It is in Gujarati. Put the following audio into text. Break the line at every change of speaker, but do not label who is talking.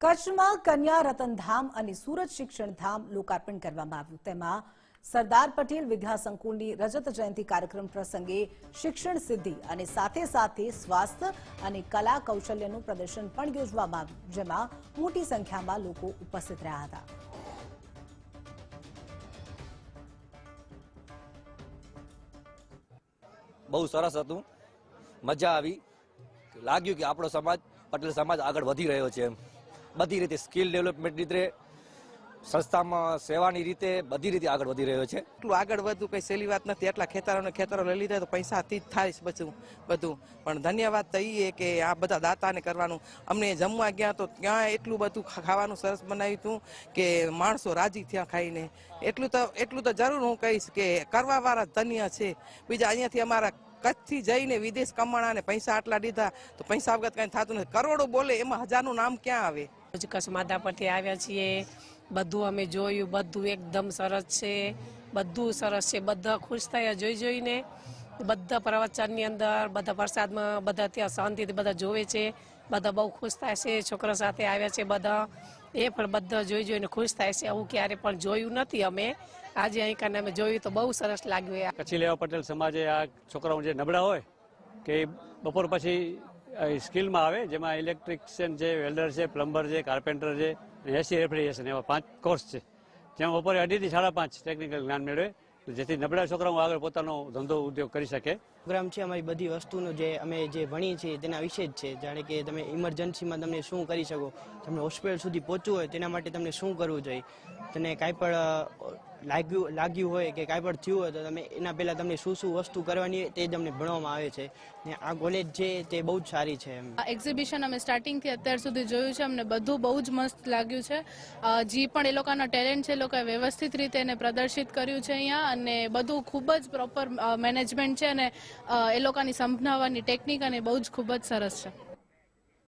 કચ્છમાં કન્યા રતનધામ અને સુરત શિક્ષણધામ લોકાર્પણ કરવામાં આવ્યું. તેમાં સરદાર પટેલ વિદ્યા રજત જયંતિ કાર્યક્રમ પ્રસંગે શિક્ષણ સિદ્ધિ અને સાથે સાથે સ્વાસ્થ્ય અને કલા કૌશલ્યનું પ્રદર્શન પણ યોજવામાં આવ્યું, જેમાં મોટી સંખ્યામાં લોકો ઉપસ્થિત રહ્યા હતા.
બહુ સરસ હતું. મજા આવી. લાગ્યું કે આપણો સમાજ, પટેલ સમાજ આગળ વધી રહ્યો છે એમ. બધી રીતે સ્કિલ ડેવલપમેન્ટ રીતે, સંસ્થામાં સેવાની રીતે બધી રીતે આગળ વધી રહ્યો છે.
એટલું આગળ વધુ કંઈ સહેલી વાત નથી. એટલા ખેતરોને ખેતરો લઈ લીધા તો પૈસાથી જ થાય બધું બધું. પણ ધન્યવાદ તો એ કે આ બધા દાતાને કરવાનું. અમને જમવા ગયા તો ત્યાં એટલું બધું ખાવાનું સરસ બનાવ્યું હતું કે માણસો રાજી થયા ખાઈને. એટલું તો એટલું તો જરૂર હું કહીશ કે કરવાવાળા ધન્ય છે. બીજા અહીંયાથી અમારા કચ્છથી જઈને વિદેશ કમાણા ને પૈસા આટલા દીધા તો પૈસા વગર કઈ થતું નથી. કરોડો બોલે એમાં હજારનું નામ ક્યાં આવે?
કચ્છ માધા પરથી આવ્યા છીએ, બધું અમે જોયું, બધું એકદમ સરસ છે, બધું સરસ છે, બધા ખુશ થયા જોઈ જોઈને. બધા પ્રવચનની અંદર, બધા પ્રસાદમાં, બધા ત્યાં શાંતિથી બધા જોવે છે, બધા બહુ ખુશ થાય છે, છોકરા સાથે આવ્યા છે બધા. એ પણ બધા જોઈ જોઈને ખુશ થાય છે, આવું ક્યારે પણ જોયું નથી અમે. આજે અહીં કારણે અમે જોયું તો બહુ સરસ લાગ્યું
કચ્છી લેવા પટેલ સમાજે આ છોકરાઓ જે નબળા હોય, કે બપોર પછી સ્કિલમાં આવે, જેમાં ઇલેક્ટ્રિશિયન છે, વેલ્ડર છે, પ્લમ્બર છે, કાર્પેન્ટર છે એસી રેફ્રિજરેશન એવા પાંચ કોર્સ છે. જેમાં બપોરે અઢીથી સાડા પાંચ ટેકનિકલ જ્ઞાન મેળવે જેથી નબળા છોકરાઓ આગળ પોતાનો ધંધો ઉદ્યોગ કરી શકે.
પ્રોગ્રામ છે અમારી બધી વસ્તુનો જે અમે જે ભણીએ છીએ, તેના વિશે જ છે. જાણે કે તમે ઇમરજન્સીમાં તમને શું કરી શકો? તમને હોસ્પિટલ સુધી પહોંચવું હોય, તેના માટે તમને શું કરવું જોઈએ? તને કાંઈ પણ લાગ્યું લાગ્યું હોય કે કાંઈ પણ થયું હોય તો તમે એના પહેલાં તમને શું શું વસ્તુ કરવાની તે તમને ભણવામાં આવે છે. ને આ કોલેજ છે તે બહુ જ સારી છે એમ.
એક્ઝિબિશન અમે સ્ટાર્ટિંગથી અત્યાર સુધી જોયું છે. અમને બધું બહુ જ મસ્ત લાગ્યું છે. જે પણ એ લોકોનો ટેલેન્ટ છે, એ લોકોએ વ્યવસ્થિત રીતે એને પ્રદર્શિત કર્યું છે અહીંયા અને બધું ખૂબ જ પ્રોપર મેનેજમેન્ટ છે અને એ લોકોની સંભાવવાની ટેકનિક અને બહુ જ ખૂબ જ સરસ છે.